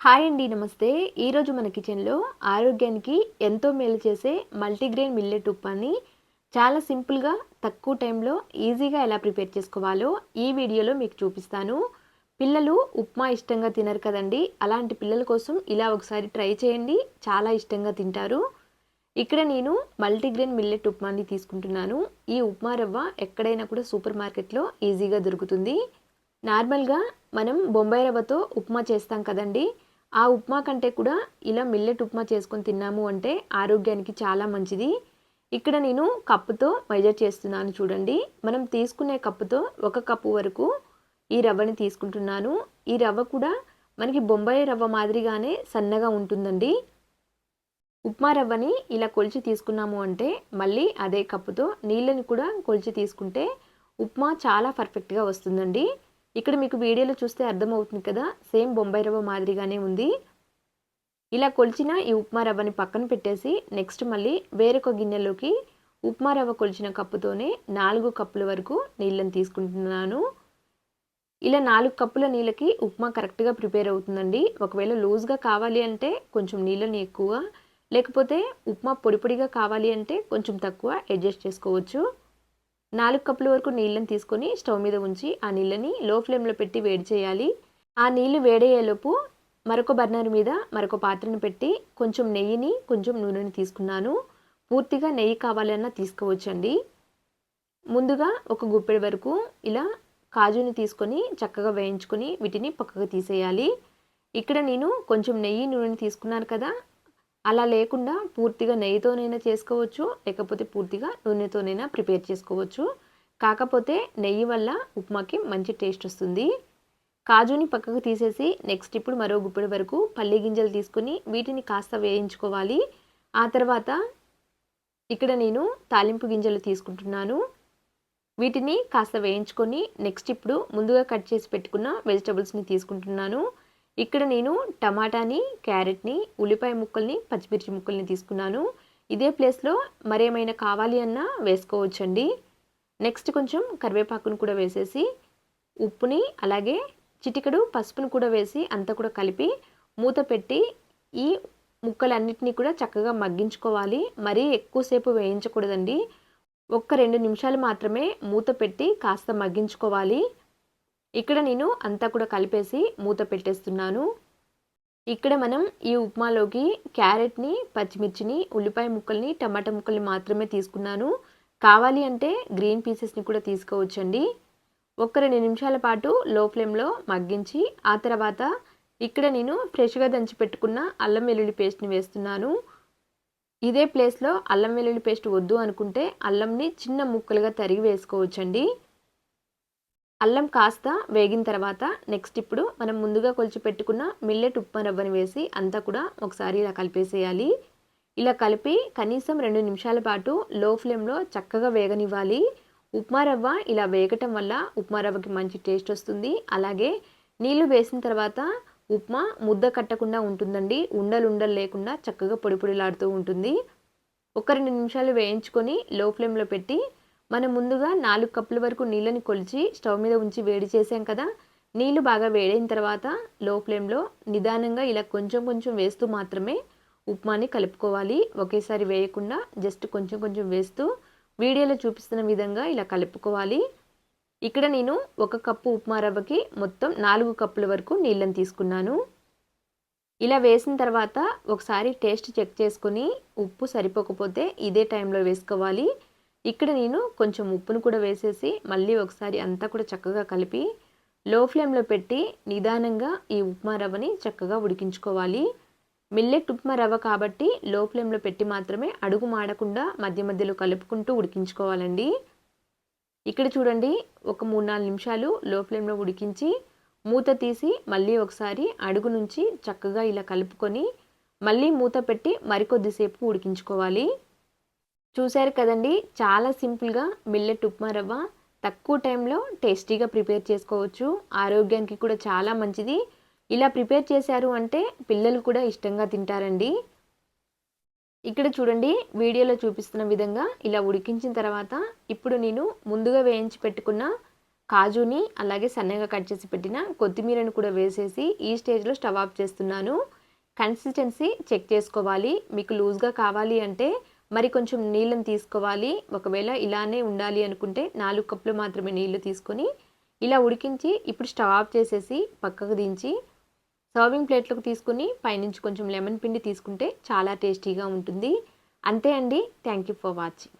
Hi అండి నమస్తే. ఈరోజు మన కిచెన్లో ఆరోగ్యానికి ఎంతో మేలు చేసే మల్టీగ్రెయిన్ మిల్లెట్ ఉప్మాని చాలా సింపుల్గా తక్కువ టైంలో ఈజీగా ఎలా ప్రిపేర్ చేసుకోవాలో ఈ వీడియోలో మీకు చూపిస్తాను. పిల్లలు ఉప్మా ఇష్టంగా తినరు కదండి. అలాంటి పిల్లల కోసం ఇలా ఒకసారి ట్రై చేయండి. చాలా ఇష్టంగా తింటారు. ఇక్కడ నేను మల్టీగ్రెయిన్ మిల్లెట్ ఉప్మాని తీసుకుంటున్నాను. ఈ ఉప్మా రవ్వ ఎక్కడైనా కూడా సూపర్ మార్కెట్లో ఈజీగా దొరుకుతుంది. నార్మల్గా మనం బొంబాయి రవ్వతో ఉప్మా చేస్తాం కదండి. ఆ ఉప్మా కంటే కూడా ఇలా మిల్లెట్ ఉప్మా చేసుకొని తిన్నాము అంటే ఆరోగ్యానికి చాలా మంచిది. ఇక్కడ నేను కప్పుతో మెజర్ చేస్తున్నాను చూడండి. మనం తీసుకునే కప్పుతో ఒక కప్పు వరకు ఈ రవ్వని తీసుకుంటున్నాను. ఈ రవ్వ కూడా మనకి బొంబాయి రవ్వ మాదిరిగానే సన్నగా ఉంటుందండి. ఉప్మా రవ్వని ఇలా కొలిచి తీసుకున్నాము అంటే మళ్ళీ అదే కప్పుతో నీళ్ళని కూడా కొలిచి తీసుకుంటే ఉప్మా చాలా పర్ఫెక్ట్గా వస్తుందండి. ఇక్కడ మీకు వీడియోలో చూస్తే అర్థమవుతుంది కదా సేమ్ బొంబాయి రవ్వ మాదిరిగానే ఉంది. ఇలా కొలిచిన ఈ ఉప్మా రవ్వని పక్కన పెట్టేసి నెక్స్ట్ మళ్ళీ వేరొక గిన్నెలోకి ఉప్మా రవ్వ కొలిచిన కప్పుతోనే నాలుగు కప్పుల వరకు నీళ్ళని తీసుకుంటున్నాను. ఇలా నాలుగు కప్పుల నీళ్ళకి ఉప్మా కరెక్ట్గా ప్రిపేర్ అవుతుందండి. ఒకవేళ లూజ్గా కావాలి అంటే కొంచెం నీళ్ళని ఎక్కువ లేకపోతే ఉప్మా పొడి పొడిగా కావాలి అంటే కొంచెం తక్కువ అడ్జస్ట్ చేసుకోవచ్చు. నాలుగు కప్పుల వరకు నీళ్ళని తీసుకొని స్టవ్ మీద ఉంచి ఆ నీళ్ళని లో ఫ్లేమ్లో పెట్టి వేడి చేయాలి. ఆ నీళ్ళు వేడయ్యేలోపు మరొక బర్నర్ మీద మరొక పాత్రను పెట్టి కొంచెం నెయ్యిని కొంచెం నూనెని తీసుకున్నాను. పూర్తిగా నెయ్యి కావాలన్నా తీసుకోవచ్చండి. ముందుగా ఒక గుప్పెడి వరకు ఇలా కాజుని తీసుకొని చక్కగా వేయించుకొని వీటిని పక్కకు తీసేయాలి. ఇక్కడ నేను కొంచెం నెయ్యి నూనెని తీసుకున్నాను కదా అలా లేకుండా పూర్తిగా నెయ్యితోనైనా చేసుకోవచ్చు లేకపోతే పూర్తిగా నూనెతోనైనా ప్రిపేర్ చేసుకోవచ్చు. కాకపోతే నెయ్యి వల్ల ఉప్మాకి మంచి టేస్ట్ వస్తుంది. కాజుని పక్కకు తీసేసి నెక్స్ట్ ఇప్పుడు మరో గుప్పెడి వరకు పల్లి గింజలు తీసుకుని వీటిని కాస్త వేయించుకోవాలి. ఆ తర్వాత ఇక్కడ నేను తాలింపు గింజలు తీసుకుంటున్నాను. వీటిని కాస్త వేయించుకొని నెక్స్ట్ ఇప్పుడు ముందుగా కట్ చేసి పెట్టుకున్న వెజిటబుల్స్ని తీసుకుంటున్నాను. ఇక్కడ నేను టమాటాని క్యారెట్ని ఉల్లిపాయ ముక్కల్ని పచ్చిమిర్చి ముక్కల్ని తీసుకున్నాను. ఇదే ప్లేస్లో మరేమైనా కావాలి అన్నా వేసుకోవచ్చండి. నెక్స్ట్ కొంచెం కరివేపాకును కూడా వేసేసి ఉప్పుని అలాగే చిటికెడు పసుపును కూడా వేసి అంతా కూడా కలిపి మూత పెట్టి ఈ ముక్కలన్నిటినీ కూడా చక్కగా మగ్గించుకోవాలి. మరీ ఎక్కువసేపు వేయించకూడదండి. ఒక్క రెండు నిమిషాలు మాత్రమే మూత పెట్టి కాస్త మగ్గించుకోవాలి. ఇక్కడ నేను అంతా కూడా కలిపేసి మూత పెట్టేస్తున్నాను. ఇక్కడ మనం ఈ ఉప్మాలోకి క్యారెట్ని పచ్చిమిర్చిని ఉల్లిపాయ ముక్కల్ని టమాటా ముక్కల్ని మాత్రమే తీసుకున్నాను. కావాలి అంటే గ్రీన్ పీసెస్ని కూడా తీసుకోవచ్చండి. ఒక రెండు నిమిషాల పాటు లో ఫ్లేమ్లో మగ్గించి ఆ తర్వాత ఇక్కడ నేను ఫ్రెష్గా దంచి పెట్టుకున్న అల్లం వెల్లుల్లి పేస్ట్ని వేస్తున్నాను. ఇదే ప్లేస్లో అల్లం వెల్లుల్లి పేస్ట్ వద్దు అనుకుంటే అల్లంని చిన్న ముక్కలుగా తరిగి వేసుకోవచ్చండి. అల్లం కాస్త వేగిన తర్వాత నెక్స్ట్ ఇప్పుడు మనం ముందుగా కొలిచి పెట్టుకున్న మిల్లెట్ ఉప్మా రవ్వని వేసి అంతా కూడా ఒకసారి ఇలా కలిపేసేయాలి. ఇలా కలిపి కనీసం రెండు నిమిషాల పాటు లో ఫ్లేమ్లో చక్కగా వేగనివ్వాలి. ఉప్మా రవ్వ ఇలా వేగటం వల్ల ఉప్మా రవ్వకి మంచి టేస్ట్ వస్తుంది. అలాగే నీళ్ళు వేసిన తర్వాత ఉప్మా ముద్ద కట్టకుండా ఉంటుందండి. ఉండలు ఉండలు లేకుండా చక్కగా పొడి పొడిలాడుతూ ఉంటుంది. ఒక రెండు నిమిషాలు వేయించుకొని లో ఫ్లేమ్లో పెట్టి మనం ముందుగా నాలుగు కప్పుల వరకు నీళ్ళని కొలిచి స్టవ్ మీద ఉంచి వేడి చేసాం కదా. నీళ్ళు బాగా వేడైన తర్వాత లో ఫ్లేమ్లో నిదానంగా ఇలా కొంచెం కొంచెం వేస్తూ మాత్రమే ఉప్మాని కలుపుకోవాలి. ఒకేసారి వేయకుండా జస్ట్ కొంచెం కొంచెం వేస్తూ వీడియోలో చూపిస్తున్న విధంగా ఇలా కలుపుకోవాలి. ఇక్కడ నేను ఒక కప్పు ఉప్మా రవ్వకి మొత్తం నాలుగు కప్పుల వరకు నీళ్ళని తీసుకున్నాను. ఇలా వేసిన తర్వాత ఒకసారి టేస్ట్ చెక్ చేసుకొని ఉప్పు సరిపోకపోతే ఇదే టైంలో వేసుకోవాలి. ఇక్కడ నేను కొంచెం ఉప్పును కూడా వేసేసి మళ్ళీ ఒకసారి అంతా కూడా చక్కగా కలిపి లో ఫ్లేమ్లో పెట్టి నిదానంగా ఈ ఉప్మా రవ్వని చక్కగా ఉడికించుకోవాలి. మిల్లెట్ ఉప్మా రవ్వ కాబట్టి లో ఫ్లేమ్లో పెట్టి మాత్రమే అడుగు మాడకుండా మధ్య మధ్యలో కలుపుకుంటూ ఉడికించుకోవాలండి. ఇక్కడ చూడండి ఒక మూడు నాలుగు నిమిషాలు లో ఫ్లేమ్లో ఉడికించి మూత తీసి మళ్ళీ ఒకసారి అడుగు నుంచి చక్కగా ఇలా కలుపుకొని మళ్ళీ మూత పెట్టి మరికొద్దిసేపు ఉడికించుకోవాలి. చూశారు కదండి చాలా సింపుల్గా మిల్లెట్ ఉప్మా రవ్వ తక్కువ టైంలో టేస్టీగా ప్రిపేర్ చేసుకోవచ్చు. ఆరోగ్యానికి కూడా చాలా మంచిది. ఇలా ప్రిపేర్ చేశారు అంటే పిల్లలు కూడా ఇష్టంగా తింటారండి. ఇక్కడ చూడండి వీడియోలో చూపిస్తున్న విధంగా ఇలా ఉడికించిన తర్వాత ఇప్పుడు నేను ముందుగా వేయించి పెట్టుకున్న కాజుని అలాగే సన్నగా కట్ చేసి పెట్టిన కొత్తిమీరను కూడా వేసేసి ఈ స్టేజ్లో స్టవ్ ఆఫ్ చేస్తున్నాను. కన్సిస్టెన్సీ చెక్ చేసుకోవాలి. మీకు లూజ్గా కావాలి అంటే మరి కొంచెం నీళ్ళని తీసుకోవాలి. ఒకవేళ ఇలానే ఉండాలి అనుకుంటే నాలుగు కప్పులు మాత్రమే నీళ్ళు తీసుకొని ఇలా ఉడికించి ఇప్పుడు స్టవ్ ఆఫ్ చేసేసి పక్కకు దించి సర్వింగ్ ప్లేట్లోకి తీసుకుని పైనుంచి కొంచెం లెమన్ పిండి తీసుకుంటే చాలా టేస్టీగా ఉంటుంది. అంతే అండి. Thank you for watching.